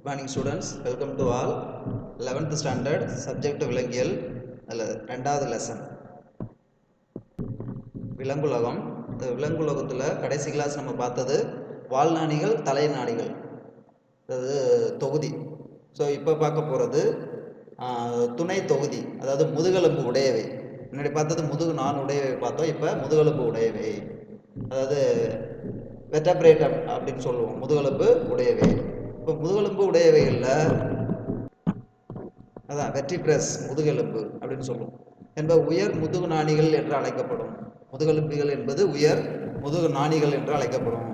Good morning students welcome to all eleventh standard subject விலங்கியல். அதில் ரெண்டாவது லெசன் விலங்குலகம். இந்த விலங்குலகத்தில் கடைசி கிளாஸ் நம்ம பார்த்தது வாழ்நாணிகள் தலைநாணிகள். அதாவது தொகுதி. ஸோ இப்போ பார்க்க போகிறது துணை தொகுதி. அதாவது முதுகெலும்பு உடையவை. முன்னாடி பார்த்தது முதுகு நான் உடையவை பார்த்தோம். இப்போ முதுகெலும்பு உடையவை. அதாவது வெட்டபிரேட் அப்படின்னு சொல்லுவோம். முதுகெலும்பு உடையவை. இப்போ முதுகெலும்பு உடையவைகளில் அதான் வெற்றி பிரஸ் முதுகெலும்பு அப்படின்னு சொல்லுவோம் என்பது உயர் முதுகு நாணிகள் என்று அழைக்கப்படும். முதுகெலும்பிகள் என்பது உயர் முதுகு நாணிகள் என்று அழைக்கப்படும்.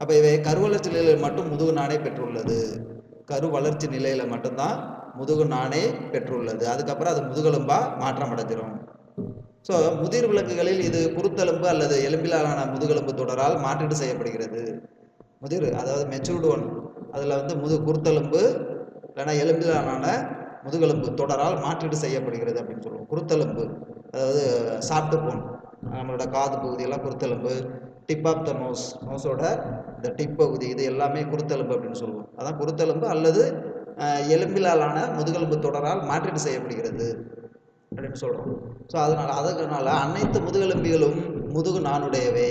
அப்போ இவை கருவளர்ச்சி நிலையில் மட்டும் முதுகு நாணை பெற்றுள்ளது. கரு வளர்ச்சி நிலையில் மட்டும்தான் முதுகு நாணை பெற்றுள்ளது. அதுக்கப்புறம் அது முதுகெலும்பாக மாற்றம் அடைஞ்சிரும். ஸோ முதிர் விலங்குகளில் இது குருத்தெலும்பு அல்லது எலும்பிலான முதுகெலும்பு தொடரால் மாற்றீடு செய்யப்படுகிறது. முதிர் அதாவது மெச்சூர்டு ஒன் அதில் வந்து முது குருத்தெலும்பு இல்லைன்னா எலும்பிலான முதுகெலும்பு தொடரால் மாற்றீடு செய்யப்படுகிறது அப்படின்னு சொல்லுவோம். குருத்தெலும்பு அதாவது சாப்பிட்டு போன் நம்மளோட காது பகுதியெல்லாம் குருத்தெலும்பு டிப் ஆஃப் த நோஸ் நோஸோட இந்த டிப் பகுதி இது எல்லாமே குருத்தெலும்பு அப்படின்னு சொல்லுவோம். அதான் குருத்தெலும்பு அல்லது எலும்பிலாலான முதுகெலும்பு தொடரால் மாற்றீடு செய்யப்படுகிறது அப்படின்னு சொல்கிறோம் ஸோ அதனால் அதனால அனைத்து முதுகெலும்பிகளும் முதுகு நானுடையவை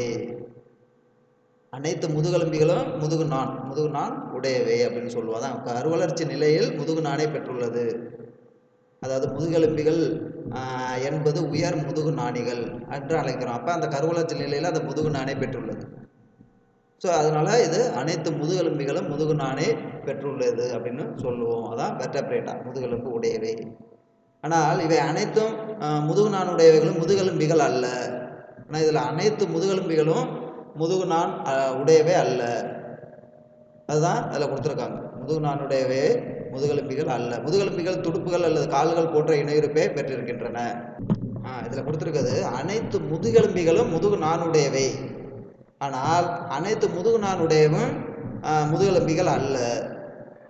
அனைத்து முதுகெலும்பிகளும் முதுகு நான் முதுகு நான் உடையவை அப்படின்னு சொல்லுவோம் அதான் கருவளர்ச்சி நிலையில் முதுகு நானே பெற்றுள்ளது. அதாவது முதுகெலும்பிகள் என்பது உயர் முதுகு நாணிகள் என்று அழைக்கிறோம். அப்போ அந்த கருவளர்ச்சி நிலையில் அந்த முதுகு நானே பெற்றுள்ளது. ஸோ அதனால் இது அனைத்து முதுகெலும்பிகளும் முதுகு நானே பெற்றுள்ளது அப்படின்னு சொல்லுவோம். அதான் வெட்டப்ரேட்டா முதுகெலும்பு உடையவை. ஆனால் இவை அனைத்தும் முதுகு நானுடையவைகளும் முதுகெலும்பிகள் அல்ல. ஆனால் இதில் அனைத்து முதுகெலும்பிகளும் முதுகு நான் உடையவே அல்ல. அதுதான் அதில் கொடுத்துருக்காங்க. முதுகு நான் உடையவே முதுகெலும்பிகள் அல்ல. முதுகெலும்பிகள் துடுப்புகள் அல்லது கால்கள் போன்ற இணையிருப்பே பெற்றிருக்கின்றன. இதில் கொடுத்துருக்கிறது அனைத்து முதுகெலும்பிகளும் முதுகு நானுடையவை ஆனால் அனைத்து முதுகு நானுடையவும் முதுகெலும்பிகள் அல்ல.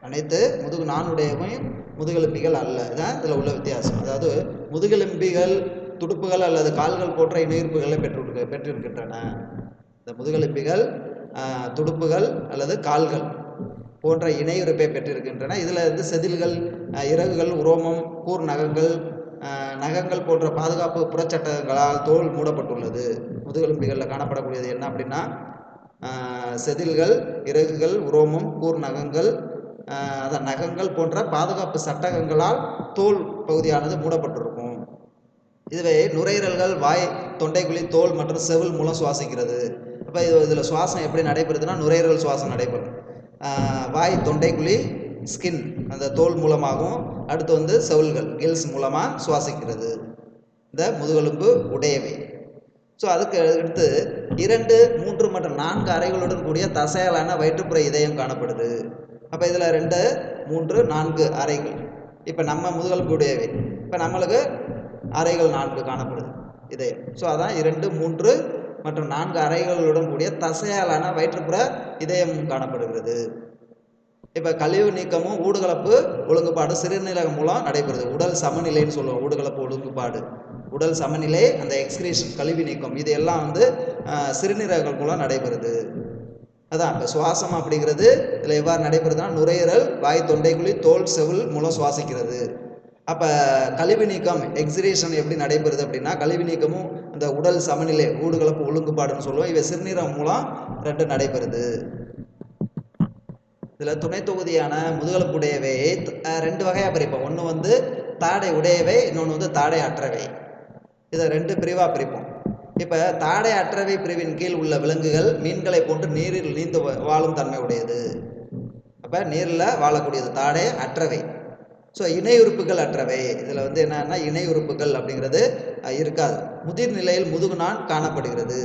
அனைத்து முதுகு நானுடையவும் முதுகெலும்பிகள் அல்ல. இதுதான் இதில் உள்ள வித்தியாசம். அதாவது முதுகெலும்பிகள் துடுப்புகள் அல்லது கால்கள் போன்ற இணையிருப்புகளை பெற்று பெற்றிருக்கின்றன. இந்த முதுகெலும்பிகள் துடுப்புகள் அல்லது கால்கள் போன்ற இணையுறுப்பை பெற்றிருக்கின்றன. இதில் வந்து செதில்கள் இறகுகள் உரோமம் கூர் நகங்கள் நகங்கள் போன்ற பாதுகாப்பு புறச்சட்டங்களால் தோல் மூடப்பட்டுள்ளது. முதுகெலும்பிகளில் காணப்படக்கூடியது என்ன அப்படின்னா செதில்கள் இறகுகள் உரோமம் கூர் நகங்கள் அதான் நகங்கள் போன்ற பாதுகாப்பு சட்டகங்களால் தோல் பகுதியானது மூடப்பட்டிருக்கும். இதுவே நுரையீரல்கள் வாய் தொண்டைக்குழி தோல் மற்றும் செவில் மூலம் சுவாசிக்கிறது. இப்போ இது இதில் சுவாசம் எப்படி நடைபெறுதுன்னா நுரையீரல் சுவாசம் நடைபெறும். வாய் தொண்டைக்குழி ஸ்கின் அந்த தோல் மூலமாகவும் அடுத்து வந்து செவல்கள் கில்ஸ் மூலமாக சுவாசிக்கிறது. இந்த முதுகெலும்பு உடையவை. ஸோ அதுக்கு அடுத்து இரண்டு மூன்று மற்றும் நான்கு அறைகளுடன் கூடிய தசையாலான வயிற்றுப்புற இதயம் காணப்படுது. அப்போ இதில் ரெண்டு மூன்று நான்கு அறைகள். இப்போ நம்ம முதுகெலும்பு உடையவை. இப்போ நம்மளுக்கு அறைகள் நான்கு காணப்படுது. இதயம். ஸோ அதான் இரண்டு மூன்று மற்றும் நான்கு அறைகளுடன் கூடிய தசையாலான வயிற்றுப்புற இதயம் காணப்படுகிறது. இப்போ கழிவு நீக்கமும் ஊடுகலப்பு ஒழுங்குபாடு சிறுநீரகம் மூலம் நடைபெறுது. உடல் சமநிலைன்னு சொல்லுவோம். ஊடுகலப்பு ஒழுங்குபாடு. உடல் சமநிலை அந்த எக்ஸ்கிரேஷன் கழிவு நீக்கம் இது எல்லாம் வந்து சிறுநீரகங்கள் மூலம் நடைபெறுது. அதான் இப்போ சுவாசம் அப்படிங்கிறது இதில் எவ்வாறு நடைபெறுதுன்னா நுரையீரல் வாய் தொண்டைக்குழி தோல் செவில் மூலம் சுவாசிக்கிறது. அப்போ கழிவு நீக்கம் எக்ஸிரேஷன் எப்படி நடைபெறுது அப்படின்னா கழிவு நீக்கமும் இந்த உடல் சமநிலை ஊடுகலப்பு ஒழுங்குபாடுன்னு சொல்லுவோம். இவை சிறுநீரம் மூலம் ரெண்டு நடைபெறுது. இதில் துணை தொகுதியான முதுகலப்புடையவை உடையவை ரெண்டு வகையாக பிரிப்போம். ஒன்று வந்து தாடை உடையவை இன்னொன்று வந்து தாடை அற்றவை. இதை ரெண்டு பிரிவாக பிரிப்போம். இப்போ தாடை அற்றவை பிரிவின் கீழ் உள்ள விலங்குகள் மீன்களை போன்று நீரில் நீந்து வாழும் தன்மை உடையது. அப்போ நீரில் வாழக்கூடியது தாடை அற்றவை. ஸோ இணை உறுப்புகள் அற்றவை. இதில் வந்து என்னன்னா இணை உறுப்புகள் அப்படிங்கிறது இருக்காது. முதிர் நிலையில் முதுகுநான் காணப்படுகிறது.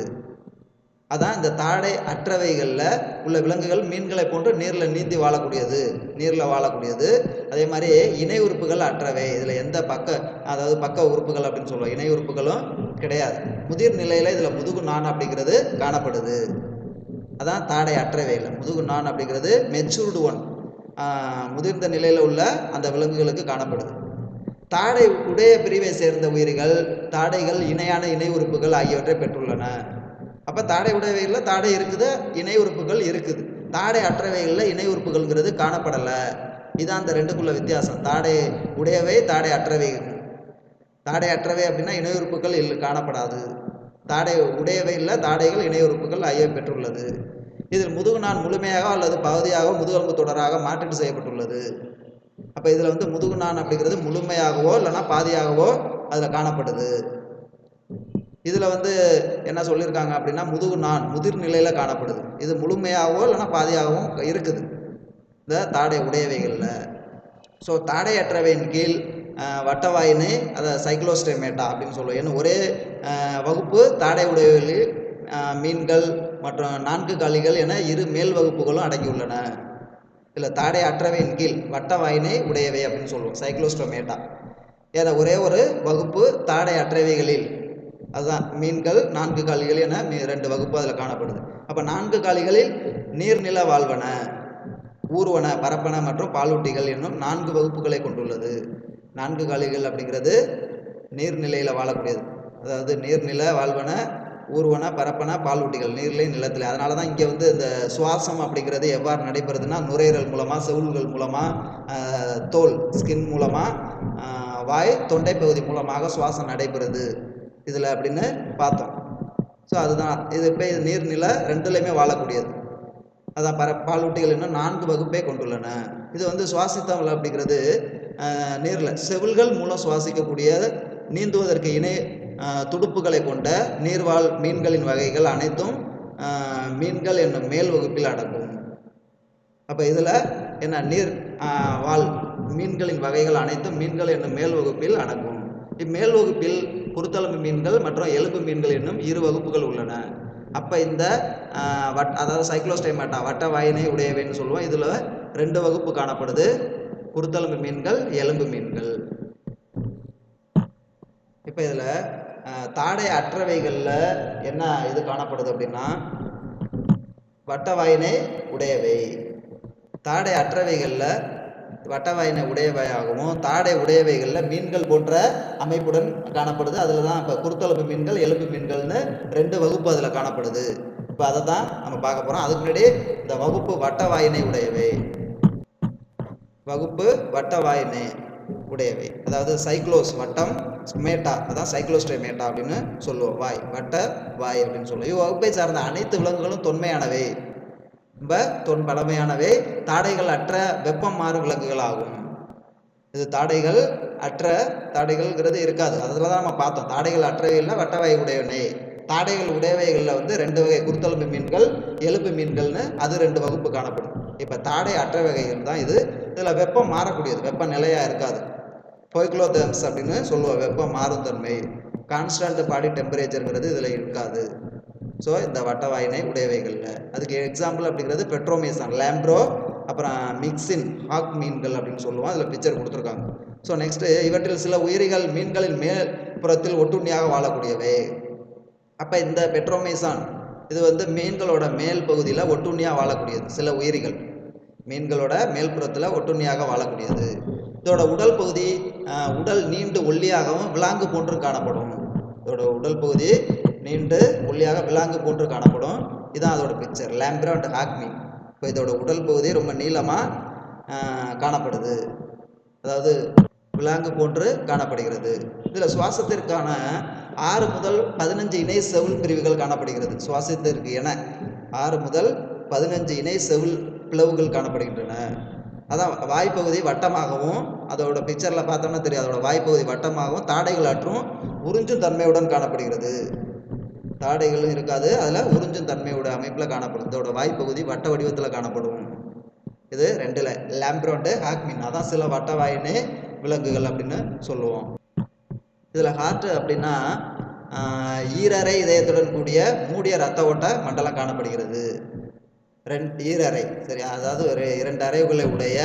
அதான் இந்த தாடை அற்றவைகளில் உள்ள விலங்குகள் மீன்களை போன்று நீரில் நீந்தி வாழக்கூடியது. நீரில் வாழக்கூடியது. அதே மாதிரி இணை உறுப்புகள் அற்றவை. இதில் எந்த பக்க அதாவது பக்க உறுப்புகள் அப்படின்னு சொல்லுவோம் இணை உறுப்புகளும் கிடையாது. முதிர் நிலையில் இதில் முதுகு நான் அப்படிங்கிறது காணப்படுது. அதான் தாடை அற்றவை இல்லை முதுகு நான் அப்படிங்கிறது மெச்சூர்டு ஒன். முதிர்ந்த நிலையில் உள்ள அந்த விலங்குகளுக்கு காணப்படுது. தாடை உடைய பிரிவை சேர்ந்த உயிர்கள் தாடைகள் இணையான இணை உறுப்புகள் ஆகியவற்றை பெற்றுள்ளன. அப்போ தாடை உடையவைகளில் தாடை இருக்குது இணை உறுப்புகள் இருக்குது. தாடை அற்றவைகளில் இணை உறுப்புகள்ங்கிறது காணப்படலை. இதான் அந்த ரெண்டுக்குள்ள வித்தியாசம். தாடை உடையவை தாடை அற்றவை தாடை அற்றவை அப்படின்னா இணையுறுப்புகள் இல்லை காணப்படாது. தாடை உடையவை இல்லை தாடைகள் இணையுறுப்புகள் ஆகியவை பெற்றுள்ளது. இதில் முதுகு நான் முழுமையாக அல்லது பகுதியாக முதுகெலும்பு தொடராக மாற்றீடு செய்யப்பட்டுள்ளது. அப்போ இதில் வந்து முதுகு நான் அப்படிங்கிறது முழுமையாகவோ இல்லைன்னா பாதியாகவோ அதில் காணப்படுது. இதில் வந்து என்ன சொல்லியிருக்காங்க அப்படின்னா முதுகு நான் முதிர் நிலையில் காணப்படுது. இது முழுமையாகவோ இல்லைன்னா பாதியாகவும் இருக்குது. இந்த தாடை உடையவைகளில். ஸோ தாடையற்றவையின் கீழ் அஹ், வட்டவாயினை அதை சைக்ளோஸ்டெமேட்டா அப்படின்னு சொல்லுவோம். ஏன்னா ஒரே வகுப்பு தாடை உடையவைகளில் மீன்கள் மற்றும் நான்கு காலிகள் என இரு மேல் வகுப்புகளும் அடங்கியுள்ளன. இதில் தாடை அற்றவையின் கீழ் வட்டவாயினை உடையவை அப்படின்னு சொல்லுவோம். சைக்ளோஸ்டோமேட்டா ஏன்னா ஒரே ஒரு வகுப்பு தாடை அற்றவைகளில் அதுதான் மீன்கள் நான்கு காலிகள் என மீ- ரெண்டு வகுப்பு அதில் காணப்படுது. அப்போ நான்கு காலிகளில் நீர்நில வாழ்வன ஊர்வன பரப்பன மற்றும் பாலூட்டிகள் என்னும் நான்கு வகுப்புகளை கொண்டுள்ளது. நான்கு காலிகள் அப்படிங்கிறது நீர்நிலையில் வாழக்கூடியது. அதாவது நீர்நில வாழ்வன ஊர்வன பரப்பன பாலூட்டிகள் நீர்நிலை நிலத்தில். அதனால தான் இங்கே வந்து இந்த சுவாசம் அப்படிங்கிறது எவ்வாறு நடைபெறுதுன்னா நுரையீரல் மூலமாக செவுள்கள் மூலமாக தோல் ஸ்கின் மூலமாக வாய் தொண்டை பகுதி மூலமாக சுவாசம் நடைபெறுது. இதில் அப்படின்னு பார்த்தோம். ஸோ அதுதான். இது இப்போ இது நீர்நில ரெண்டுலேயுமே வாழக்கூடியது. அதான் பர பாலூட்டிகள் இன்னும் நான்கு வகுப்பே கொண்டுள்ளன. இது வந்து சுவாசித்தவள் அப்படிங்கிறது நீரில். செவில்கள் மூலம் சுவாசிக்கக்கூடிய நீந்துவதற்கு இணை துடுப்புகளை கொண்ட நீர்வாழ் மீன்களின் வகைகள் அனைத்தும் மீன்கள் என்னும் மேல் வகுப்பில் அடங்கும். அப்போ இதில் என்ன நீர் வாழ் மீன்களின் வகைகள் அனைத்தும் மீன்கள் என்னும் மேல் வகுப்பில் அடங்கும். இம்மேல் வகுப்பில் குருத்தளம்பு மீன்கள் மற்றும் எலும்பு மீன்கள் என்னும் இரு வகுப்புகள் உள்ளன. அப்போ இந்த வட் அதாவது சைக்ளோஸ்டைமேட்டா வட்ட வாயினை உடையவைன்னு சொல்லுவோம். இதில் ரெண்டு வகுப்பு காணப்படுது. குருத்தளம்பு மீன்கள் எலும்பு மீன்கள். இப்போ இதில் தாடை அற்றவைகளில் என்ன இது காணப்படுது அப்படின்னா வட்டவாயினை உடையவை. தாடை அற்றவைகளில் வட்டவாயினை உடையவையாகவும் தாடை உடையவைகளில் மீன்கள் போன்ற அமைப்புடன் காணப்படுது. அதில் தான் இப்போ குருத்தெலும்பு மீன்கள் எலும்பு மீன்கள்னு ரெண்டு வகுப்பு அதில் காணப்படுது. இப்போ அதை தான் நம்ம பார்க்க போகிறோம் அதுக்கு முன்னாடி இந்த வகுப்பு வட்டவாயினை உடையவை. வகுப்பு வட்டவாயினை. உடையவை. அதாவது சைக்ளோஸ் வட்டம் மேட்டா அதான் சைக்ளோஸ்டேமேட்டா அப்படின்னு சொல்லுவோம். வாய் வட்ட வாய் அப்படின்னு சொல்லுவோம். இவ்வகுப்பை சார்ந்த அனைத்து விலங்குகளும் தொன்மையானவை. ரொம்ப தொன் பழமையானவை தாடைகள் அற்ற வெப்பம் மாறு விலங்குகள் ஆகும் இது தாடைகள் அற்ற தாடைகள்ங்கிறது இருக்காது. அதில் தான் நம்ம பார்த்தோம். தாடைகள் அற்றவைகளில் வட்டவாய் உடையவனை தாடைகள் உடையவைகளில் வந்து ரெண்டு வகை குருத்தெலும்பு மீன்கள் எலும்பு மீன்கள்னு அது ரெண்டு வகுப்பு காணப்படும். இப்போ தாடை அற்ற வகைகள் தான் இது. இதில் வெப்பம் மாறக்கூடியது. வெப்பம் நிலையாக இருக்காது. பொய்க்ளோதம்ஸ் அப்படின்னு சொல்லுவோம் வெப்பம் மாறும் தன்மை? கான்ஸ்டன்ட் பாடி டெம்பரேச்சருங்கிறது இதில் இருக்காது. ஸோ இந்த வட்டவாயினை உடையவைகளில். அதுக்கு எக்ஸாம்பிள் அப்படிங்கிறது பெட்ரோமேசான் லேம்ப்ரோ அப்புறம் மிக்சின் ஹாக் மீன்கள் அப்படின்னு சொல்லுவோம் அதில் பிக்சர் கொடுத்துருக்காங்க. ஸோ நெக்ஸ்ட்டு இவற்றில் சில உயிரிகள் மீன்களின் மேல்புறத்தில் ஒட்டுண்ணியாக வாழக்கூடியவை. அப்போ இந்த பெட்ரோமேசான் இது வந்து மீன்களோட மேல் பகுதியில் ஒட்டுண்ணியாக வாழக்கூடியது. சில உயிரிகள் மீன்களோட மேல்புறத்தில் ஒட்டுண்ணியாக வாழக்கூடியது. இதோட உடல் பகுதி உடல் நீண்டு ஒல்லியாகவும் விலாங்கு போன்று காணப்படும். இதோட உடல் பகுதி நீண்டு ஒல்லியாக விலாங்கு போன்று காணப்படும். இதுதான் அதோட பிக்சர் லேம்ப்ரோ அண்ட் ஹாக்மி இப்போ இதோட உடல் பகுதி ரொம்ப நீளமாக காணப்படுது. அதாவது விலாங்கு போன்று காணப்படுகிறது. இதில் சுவாசத்திற்கான ஆறு முதல் பதினஞ்சு இணை செவில் பிரிவுகள் காணப்படுகிறது. சுவாசத்திற்கு என ஆறு முதல் பதினஞ்சு இணை செவில் பிளவுகள் காணப்படுகின்றன. அதான் வாய்ப்பகுதி வட்டமாகவும் அதோட பிக்சரில் பார்த்தோம்னா தெரியும் அதோட வாய்ப்பகுதி வட்டமாகவும் தாடைகள் அற்றும் உறிஞ்சும் தன்மையுடன் காணப்படுகிறது. தாடைகளும் இருக்காது அதில் உறிஞ்சும் தன்மையோட அமைப்பில் காணப்படும். இதோட வாய்ப்பகுதி வட்ட வடிவத்தில் காணப்படும். இது ரெண்டில். லேம்ப்ரோண்டு ஹாக்மின் அதான் சில வட்ட வாயினே விலங்குகள் அப்படின்னு சொல்லுவோம். இதில் ஹார்ட் அப்படின்னா ஆஹ், ஈரறை இதயத்துடன் கூடிய மூடிய ரத்த ஓட்ட மண்டலம் காணப்படுகிறது. ரெண்டு ஈரறை சரி அதாவது ஒரு இரண்டு அறைகளை உடைய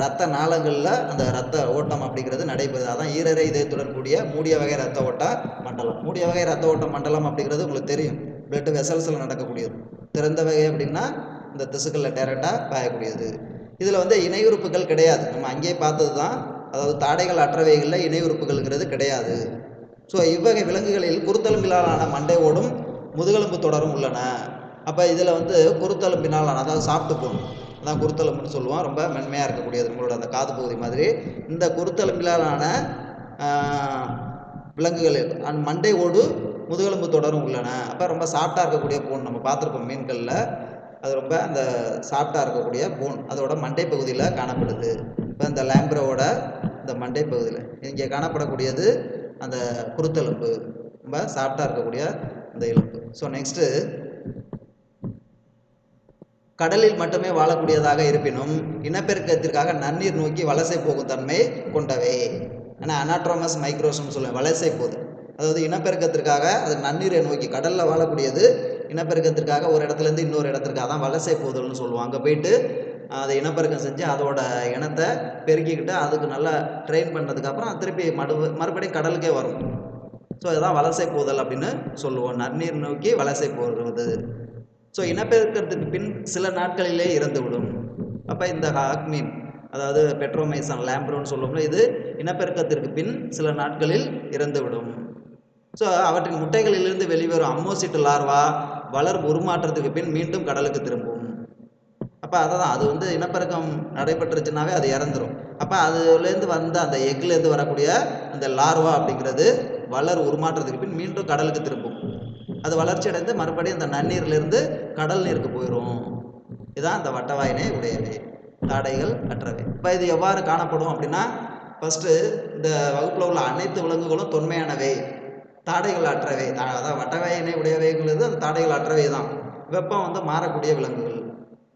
ரத்த நாளங்களில் அந்த ரத்த ஓட்டம் அப்படிங்கிறது நடைபெறுது. அதான் ஈரறை இதயத்துடன் கூடிய மூடிய வகை ரத்த ஓட்ட மண்டலம். மூடிய வகை ரத்த ஓட்ட மண்டலம் அப்படிங்கிறது உங்களுக்கு தெரியும். பிளட் வெசல்ஸில் நடக்கக்கூடியது. திறந்த வகை அப்படின்னா இந்த திசுக்களில் டேரெக்டாக பாயக்கூடியது. இதில் வந்து இணையுறுப்புகள் கிடையாது. நம்ம அங்கேயே பார்த்தது தான் அதாவது தாடைகள் அற்றவைகளில் இணையுறுப்புகள்ங்கிறது கிடையாது. ஸோ இவ்வகை விலங்குகளில் குருத்தெலும்பிலான மண்டை ஓடும் முதுகெலும்பு தொடரும் உள்ளன. அப்போ இதில் வந்து குருத்தெலும்பினால் அதாவது சாப்பிட்டு போகணும் அதான் குருத்தெலும்புன்னு சொல்லுவோம். ரொம்ப மென்மையாக இருக்கக்கூடியது உங்களோட அந்த காது பகுதி மாதிரி. இந்த குருத்தெலும்பிலான விலங்குகள் விலங்குகளில் அண்ட் மண்டை ஓடு முதுகெலும்பு தொடரும் உள்ளன. அப்போ ரொம்ப சாஃப்டாக இருக்கக்கூடிய போன் நம்ம பார்த்துருப்போம் மீன்களில். அது ரொம்ப அந்த சாஃப்டாக இருக்கக்கூடிய போன். அதோட மண்டை பகுதியில் காணப்படுது. இப்போ இந்த லேம்ப்ரோவோட இந்த மண்டை பகுதியில். இங்கே காணப்படக்கூடியது அந்த குருத்தெலும்பு. ரொம்ப சாஃப்டாக இருக்கக்கூடிய அந்த எலும்பு. ஸோ நெக்ஸ்ட்டு கடலில் மட்டுமே வாழக்கூடியதாக இருப்பினும் இனப்பெருக்கத்திற்காக நன்னீர் நோக்கி வலசை போகும் தன்மை கொண்டவை. ஆனால் அனாட்ரோமஸ் மைக்ரோஸ்னு சொல்லுவேன் வலசை போகுது அதாவது இனப்பெருக்கத்திற்காக அது நன்னீரை நோக்கி கடலில் வாழக்கூடியது இனப்பெருக்கத்திற்காக ஒரு இடத்துலேருந்து இன்னொரு இடத்திற்கு அதான் வலசை போதல்னு சொல்லுவோம் அங்கே போயிட்டு அதை இனப்பெருக்கம் செஞ்சு அதோட இனத்தை பெருக்கிக்கிட்டு அதுக்கு நல்லா ட்ரெயின் பண்ணதுக்கப்புறம் திருப்பி மடு மறுபடியும் கடலுக்கே வரும். ஸோ இதுதான் வலசை போதல் அப்படின்னு சொல்லுவோம். நன்னீர் நோக்கி வலசை போகிறது. ஸோ இனப்பெருக்கத்துக்கு பின் சில நாட்களிலே இறந்துவிடும். அப்போ இந்த ஹாக் மீன் அதாவது பெட்ரோமைசான் லேம்ப்ரோன்னு சொல்லுவோம்ல இது இனப்பெருக்கத்திற்கு பின் சில நாட்களில் இறந்துவிடும். ஸோ அவற்றின் முட்டைகளிலிருந்து வெளிவரும் அம்மோசிட்டு லார்வா வளர் உருமாற்றத்துக்கு பின் மீண்டும் கடலுக்கு திரும்பும். அப்போ அதான் அது வந்து இனப்பெருக்கம் நடைபெற்றுச்சுனாவே அது இறந்துடும் அப்போ அதுலேருந்து வந்த அந்த எக்லேருந்து வரக்கூடிய அந்த லார்வா அப்படிங்கிறது வளர் உருமாற்றத்துக்கு பின் மீண்டும் கடலுக்கு திரும்பும். அது வளர்ச்சி அடைந்து மறுபடியும் அந்த நன்னீர்லேருந்து கடல் நீருக்கு போயிடும் இதுதான் அந்த வட்டவாயினை உடையவை தாடைகள் அற்றவை. இப்போ இது எவ்வாறு காணப்படும் அப்படின்னா ஃபஸ்ட்டு இந்த வகுப்பில் உள்ள அனைத்து விலங்குகளும் தொன்மையானவை. தாடைகள் அற்றவை. தா- அதான் வட்டவாயினை உடையவைங்கிறது அந்த தாடைகள் அற்றவை தான். வெப்பம் வந்து மாறக்கூடிய விலங்குகள்.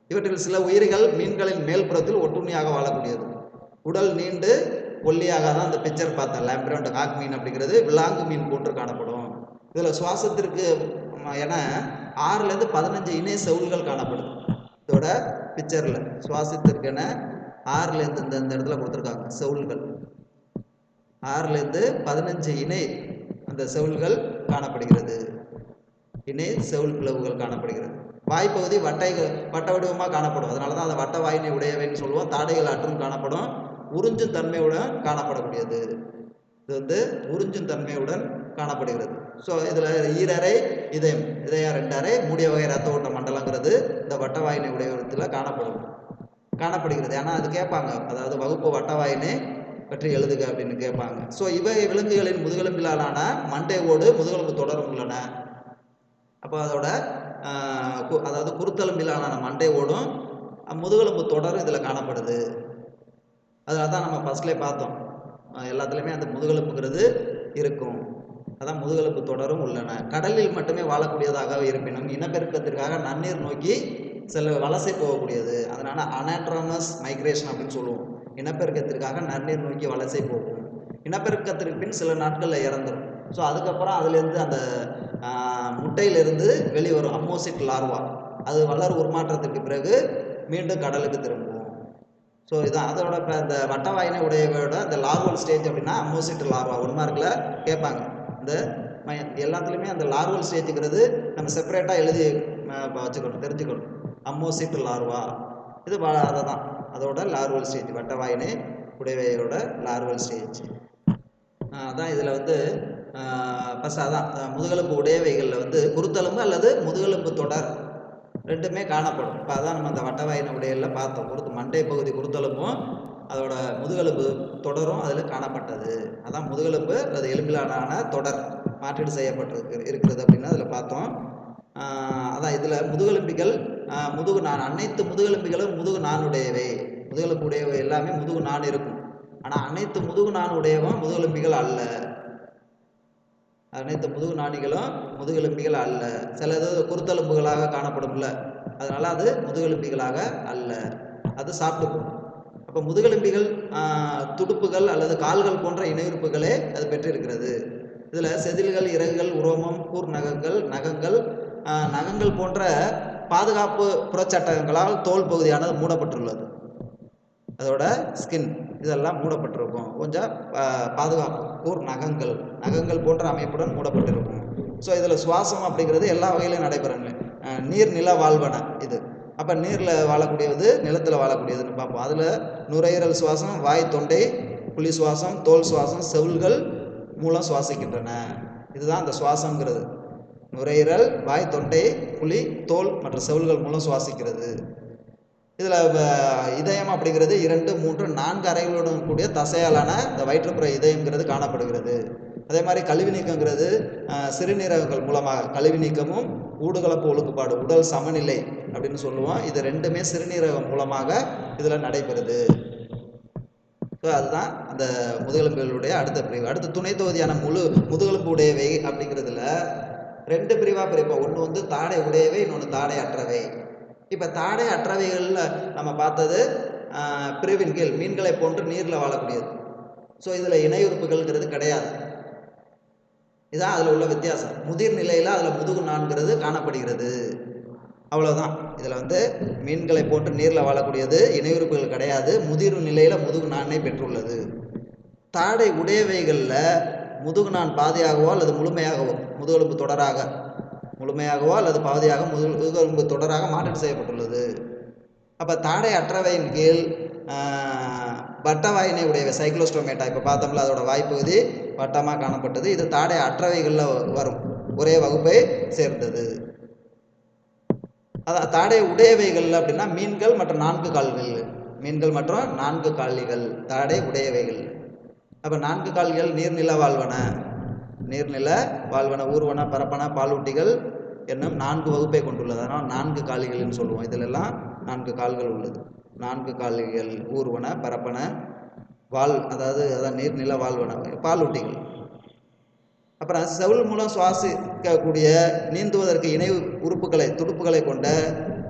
இவற்றில் சில உயிர்கள் மீன்களின் மேல்புறத்தில் ஒட்டுண்ணியாக வாழக்கூடியது. உடல் நீண்டு ஒல்லியாக தான் அந்த பிக்சர் பார்த்தேன் லேம்பிரண்ட் காக் மீன் அப்படிங்கிறது விலாங்கு மீன் போன்று காணப்படும். இதில் சுவாசத்திற்கு என ஆறுலேருந்து பதினஞ்சு இணை செவுள்கள் காணப்படுது. இதோட பிக்சரில் சுவாசத்திற்கென ஆறுலேருந்து இந்த இந்த இடத்துல கொடுத்துருக்காங்க செவுள்கள் ஆறுலேருந்து பதினஞ்சு இணை அந்த செவுள்கள் காணப்படுகிறது. இணை செவுள் பிளவுகள் காணப்படுகிறது. வாய்ப்பகுதி வட்டைகள் வட்ட வடிவமாக காணப்படும். அதனால தான் அதை வட்ட வாயினை உடையவைன்னு சொல்லுவோம். தாடைகள் அற்றும் காணப்படும். உறிஞ்சும் தன்மையுடன் காணப்படக்கூடியது. இது வந்து உறிஞ்சும் தன்மையுடன் காணப்படுகிறது. ஸோ இதில் ஈரறை இதயம் இதயம் ரெண்டு அறை மூடிய வகை ரத்த ஓட்ட மண்டலங்கிறது இந்த வட்டவாயினை உடையத்தில் காணப்படும். காணப்படுகிறது. ஏன்னா அது கேட்பாங்க. அதாவது வகுப்பு வட்டவாயினை பற்றி எழுதுக அப்படின்னு கேட்பாங்க. ஸோ இவை விலங்குகளின் முதுகெலும்பிலான மண்டை ஓடு முதுகெலும்பு தொடரும் உள்ளன. அப்போ அதோட கு- அதாவது குருத்தெலும்பிலான மண்டை ஓடும் முதுகெலும்பு தொடரும் இதில் காணப்படுது. அதனால தான் நம்ம ஃபஸ்ட்லேயே பார்த்தோம். எல்லாத்துலேயுமே அந்த முதுகெலும்புங்கிறது இருக்கும். அதான் முதுகெலும்பு தொடரும் உள்ளன. கடலில் மட்டுமே வாழக்கூடியதாக இருப்பினும் இனப்பெருக்கத்திற்காக நன்னீர் நோக்கி சில வலசை போகக்கூடியது. அதனால் அனாட்ராமஸ் மைக்ரேஷன் அப்படின்னு சொல்லுவோம். இனப்பெருக்கத்திற்காக நன்னீர் நோக்கி வலசை போகும். இனப்பெருக்கத்திற்கு பின் சில நாட்களில் இறந்துடும் ஸோ அதுக்கப்புறம் அதுலேருந்து அந்த முட்டையிலிருந்து வெளிவரும் அம்மோசிட் லார்வா. அது வளர் உருமாற்றத்திற்கு பிறகு மீண்டும் கடலுக்கு திரும்பும். ஸோ இதான். அதோட இப்போ இந்த வட்டவாயினை உடையவோட இந்த லார்வல் ஸ்டேஜ் அப்படின்னா அம்மோசிட் லார்வா. ஒன் மார்க்கில் கேட்பாங்க. இந்த எல்லாத்துலேயுமே அந்த லார்வல் ஸ்டேஜுங்கிறது நம்ம செப்பரேட்டாக எழுதி வச்சுக்கணும் தெரிஞ்சுக்கணும். Ammocoete larva. இது அதை தான் அதோட லார்வல் ஸ்டேஜ் வட்டவாயினை உடையவையோட லார்வல் ஸ்டேஜ் அதான் இதில் வந்து ஃபஸ்ட் அதான். முதுகெலும்பு உடையவைகளில் வந்து குருத்தெலும்பு அல்லது முதுகெலும்பு தொடர் ரெண்டுமே காணப்படும். இப்போ அதான் நம்ம அந்த வட்டவாயின உடையலில் பார்த்தோம். குருத்து மண்டை பகுதி குருத்தெலும்பும் அதோட முதுகெலும்பு தொடரும் அதில் காணப்பட்டது. அதான் முதுகெலும்பு அது எலும்பிலான தொடர் மாற்றீடு செய்யப்பட்டிருக்கு இருக்கிறது அப்படின்னு அதில் பார்த்தோம். அதான் இதில் முதுகெலும்பிகள் முதுகு நான் அனைத்து முதுகெலும்பிகளும் முதுகு நானுடையவை முதுகெலும்பு உடையவை எல்லாமே முதுகு நான் இருக்கும். ஆனால் அனைத்து முதுகு நான் உடையவன் முதுகெலும்பிகள் அல்ல. அனைத்து முதுகு நாணிகளும் முதுகெலும்பிகள் அல்ல. சிலது குருத்தெலும்புகளாக காணப்படும்ல. அதனால் அது முதுகெலும்பிகளாக அல்ல. அது சாப்பிட்டுக்கும். அப்போ முதுகெலும்பிகள் துடுப்புகள் அல்லது கால்கள் போன்ற இணையுறுப்புகளே அது பெற்றிருக்கிறது. இதில் செதில்கள் இறகுகள் உரோமம் கூர் நகங்கள் நகங்கள் நகங்கள் போன்ற பாதுகாப்பு புறச்சட்டங்களால் தோல் பகுதியானது மூடப்பட்டுள்ளது. அதோட ஸ்கின் இதெல்லாம் மூடப்பட்டிருக்கும். கொஞ்சம் பாதுகாப்பு கூர் நகங்கள் நகங்கள் போன்ற அமைப்புடன் மூடப்பட்டிருக்கும். ஸோ இதில் சுவாசம் அப்படிங்கிறது எல்லா வகையிலும் நடைபெறும். நீர் நில வாழ்வன இது. அப்போ நீரில் வாழக்கூடியது நிலத்தில் வாழக்கூடியதுன்னு பார்ப்போம். அதில் நுரையீரல் சுவாசம் வாய் தொண்டை புலி சுவாசம் தோல் சுவாசம் செவில்கள் மூலம் சுவாசிக்கின்றன. இதுதான் அந்த சுவாசங்கிறது நுரையீரல் வாய் தொண்டை புலி தோல் மற்றும் செவில்கள் மூலம் சுவாசிக்கிறது. இதில் இதயம் அப்படிங்கிறது இரண்டு மூன்று நான்கு அறைகளுடன் கூடிய தசையாலான இந்த வயிற்றுப்புற இதயங்கிறது காணப்படுகிறது. அதே மாதிரி கழிவு நீக்கங்கிறது சிறுநீரகங்கள் மூலமாக கழிவு நீக்கமும் ஊடுகலப்பு ஒழுங்குபாடு உடல் சமநிலை அப்படின்னு சொல்லுவோம். இது ரெண்டுமே சிறுநீரகம் மூலமாக இதில் நடைபெறுது. ஸோ அதுதான் அந்த முதுகெலும்புகளுடைய அடுத்த பிரிவு. அடுத்த துணை தொகுதியான முழு முதுகெலும்பு உடையவை அப்படிங்கிறதுல ரெண்டு பிரிவாக பிரிப்போம். ஒன்று வந்து தாடை உடையவை இன்னொன்று தாடை அற்றவை. இப்போ தாடை அற்றவைகளில் நம்ம பார்த்தது பிரிவின் கீழ் மீன்களை போன்று நீரில் வாழக்கூடியது. ஸோ இதில் இணையுறுப்புகள்ங்கிறது கிடையாது. இதுதான் அதில் உள்ள வித்தியாசம். முதிர் நிலையில் அதில் முதுகு நான்கிறது காணப்படுகிறது. அவ்வளோதான் இதில் வந்து மீன்களை போன்று நீரில் வாழக்கூடியது இணையுறுப்புகள் கிடையாது. முதிர் நிலையில் முதுகு நானை பெற்றுள்ளது. தாடை உடையவைகளில் முதுகு நான் பாதியாகவோ அல்லது முழுமையாகவோ முதுகெலும்பு தொடராக முழுமையாகவோ அல்லது பாதியாக முதுகெலும்பு தொடராக மாற்றீடு செய்யப்பட்டுள்ளது. அப்போ தாடை அற்றவையின் கீழ் வட்டவாயினை உடையவை சைக்ளோஸ்டோமேட்டா இப்போ பார்த்தோம்ல அதோட வாய்ப்பகுதி வட்டமாக காணப்பட்டது. இது தாடை அற்றவைகளில் வரும். ஒரே வகுப்பை சேர்ந்தது. அதான் தாடை உடையவைகள் அப்படின்னா மீன்கள் மற்றும் நான்கு கால்கள். மீன்கள் மற்றும் நான்கு காலிகள். தாடை உடையவைகள். அப்போ நான்கு கால்கள் நீர்நில வாழ்வன. நீர்நில வாழ்வன ஊர்வன பரப்பன பாலூட்டிகள் என்னும் நான்கு வகுப்பை கொண்டுள்ளது. அதனால் நான்கு காலிகள்னு சொல்லுவோம். இதிலெல்லாம் நான்கு கால்கள் உள்ளது. நான்கு காலிகள் ஊர்வன பரப்பன வால் அதாவது அதான் நீர்நில பால் பாலூட்டிகள் அப்புறம் செவுள் மூலம் சுவாசிக்கக்கூடிய நீந்துவதற்கு இணை உறுப்புகளை துடுப்புகளை கொண்ட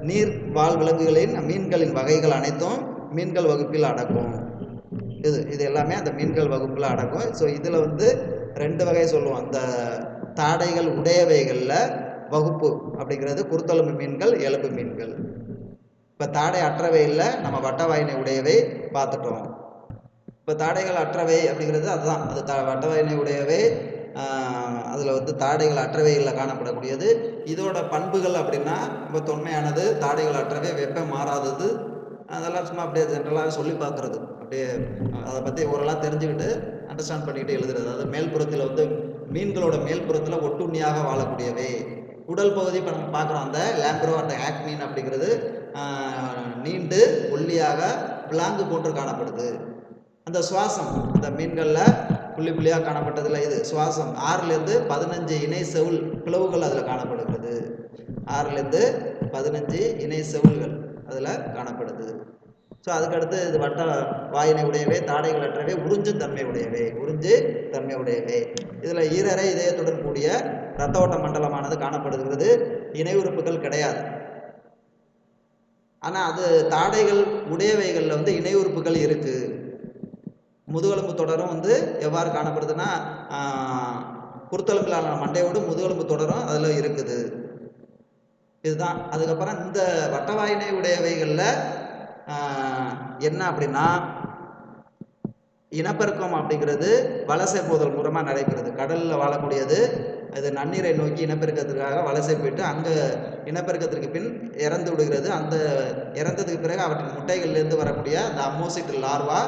நீர் வாழ் விலங்குகளின் மீன்களின் வகைகள் அனைத்தும் மீன்கள் வகுப்பில் அடக்கும். இது இது எல்லாமே அந்த மீன்கள் வகுப்பில் அடக்கும். ஸோ இதில் வந்து ரெண்டு வகை சொல்லுவோம். அந்த தாடைகள் உடையவைகளில் வகுப்பு அப்படிங்கிறது குருத்தெலும்பு மீன்கள் எலும்பு மீன்கள். இப்போ தாடை அற்றவையில் நம்ம வட்டவாயினை உடையவை பார்த்துட்டோம். இப்போ தாடைகள் அற்றவை அப்படிங்கிறது அதுதான். அது த வட்டவாயினை உடையவை அதில் வந்து தாடைகள் அற்றவைகளில் காணப்படக்கூடியது. இதோட பண்புகள் அப்படின்னா ரொம்ப தொன்மையானது தாடைகள் அற்றவை வெப்பம் மாறாதது. அதெல்லாம் சும்மா அப்படியே ஜென்ரலாக சொல்லி பார்க்குறது அப்படியே அதை பற்றி ஓரளவு தெரிஞ்சுக்கிட்டு அண்டர்ஸ்டாண்ட் பண்ணிக்கிட்டு எழுதுறது. அதாவது மேல்புறத்தில் வந்து மீன்களோட மேல்புறத்தில் ஒட்டுண்ணியாக வாழக்கூடியவை. உடல் பகுதி இப்போ நம்ம பார்க்குறோம் அந்த லேம்ப்ரோ அந்த ஹேக் மீன் அப்படிங்கிறது நீண்டு ஒல்லியாக பிளாங்கு போன்று காணப்படுது. அந்த சுவாசம் அந்த மீன்களில் புள்ளி புள்ளியாக காணப்பட்டதில் இது சுவாசம். ஆறுலேருந்து பதினஞ்சு இணை செவுள் பிளவுகள் அதில் காணப்படுகிறது. ஆறுலேருந்து பதினஞ்சு இணை செவுள்கள் அதில் காணப்படுது. ஸோ அதுக்கடுத்து இது வட்ட வாயினை உடையவே தாடைகள் அற்றவே உறிஞ்சு தன்மை உடையவே உறிஞ்சு தன்மை உடையவே. இதில் ஈரறை இதயத்துடன் கூடிய இரத்த ஓட்ட மண்டலமானது காணப்படுகிறது. இணை உறுப்புகள் கிடையாது. ஆனால் அது தாடைகள் உடையவைகளில் வந்து இணை உறுப்புகள் இருக்குது முதுகெலும்பு தொடரும் வந்து எவ்வாறு காணப்படுதுன்னா ஆஹ், குருத்தெலும்பிலான மண்டையோடு முதுகெலும்பு தொடரும் அதில் இருக்குது. இதுதான். அதுக்கப்புறம் இந்த வட்டவாயினை உடையவைகளில் என்ன அப்படின்னா இனப்பெருக்கம் அப்படிங்கிறது வலசை போதல் மூலமாக நடைபெறுது. கடலில் வாழக்கூடியது அது நன்னீரை நோக்கி இனப்பெருக்கத்திற்காக வலசை போயிட்டு அங்கே இனப்பெருக்கத்திற்கு பின் இறந்து விடுகிறது. அந்த இறந்ததுக்கு பிறகு அவற்றின் முட்டைகள்லேருந்து வரக்கூடிய அந்த அம்மோசிட் லார்வா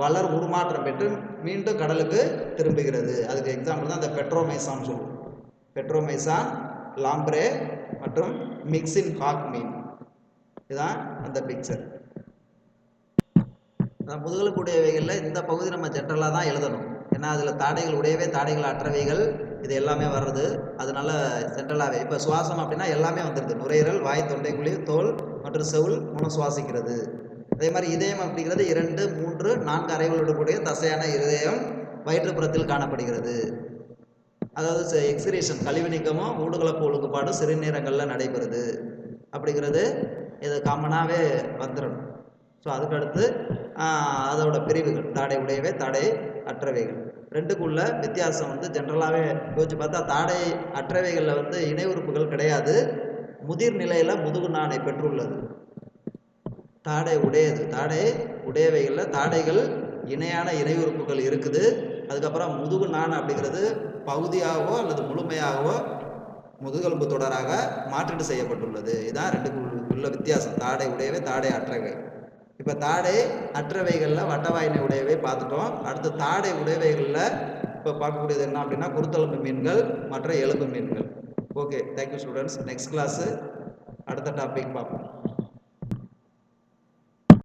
வளர் உருமாற்றம் பெற்று மீண்டும் கடலுக்கு திரும்புகிறது. அதுக்கு எக்ஸாம்பிள் தான் அந்த பெட்ரோமைசான் சொல்லுவோம் பெட்ரோமைசான் லாம்ப்ரே மற்றும் மிக்சின் ஹாக் மீன் இதுதான் அந்த பிக்சர் முதுகெலும்பு உடையவைகளில் இந்த பகுதி நம்ம ஜென்ரலாக தான் எழுதணும். ஏன்னா அதில் தாடைகள் உடையவே தாடைகள் அற்றவைகள் இது எல்லாமே வர்றது. அதனால ஜென்ரலாகவே இப்போ சுவாசம் அப்படின்னா எல்லாமே வந்துடுது நுரையீரல் வாய் தொண்டைக்குழி தோல் மற்றும் செவுள் மூலம் சுவாசிக்கிறது. அதே மாதிரி இதயம் அப்படிங்கிறது இரண்டு மூன்று நான்கு அறைகளோடு கூடிய தசையான இதயம் வயிற்றுப்புறத்தில் காணப்படுகிறது. அதாவது எக்ஸிரேஷன் கழிவு நீக்கமும் ஊடுகலப்பு ஒழுங்குபாடும் சிறுநீரங்களில் நடைபெறுது. அப்படிங்கிறது இது காமனாகவே வந்துடணும் ஸோ அதுக்கடுத்து அதோட பிரிவுகள் தாடை உடையவை தாடை அற்றவைகள். ரெண்டுக்குள்ள வித்தியாசம் வந்து ஜென்ரலாகவே யோசிச்சு பார்த்தா தாடை அற்றவைகளில் வந்து இணை உறுப்புகள் கிடையாது. முதிர் நிலையில் முதுகு நாணை பெற்றுள்ளது. தாடை உடையது தாடை உடையவைகளில் தாடைகள் இணையான இணை உறுப்புகள் இருக்குது. அதுக்கப்புறம் முதுகு நான் அப்படிங்கிறது பகுதியாகவோ அல்லது முழுமையாகவோ முதுகெலும்பு தொடராக மாற்றீடு செய்யப்பட்டுள்ளது. இதுதான் ரெண்டுக்கு உள்ள வித்தியாசம். தாடை உடையவை தாடை அற்றவை. இப்போ தாடை அற்றவைகளில் வட்டவாயினை உடையவை பார்த்துட்டோம். அடுத்து தாடை உடையவைகளில் இப்போ பார்க்கக்கூடியது என்ன அப்படின்னா குருத்தெலும்பு மீன்கள் மற்ற எலும்பு மீன்கள். Okay thank you students next class அடுத்த டாபிக் பார்ப்போம்.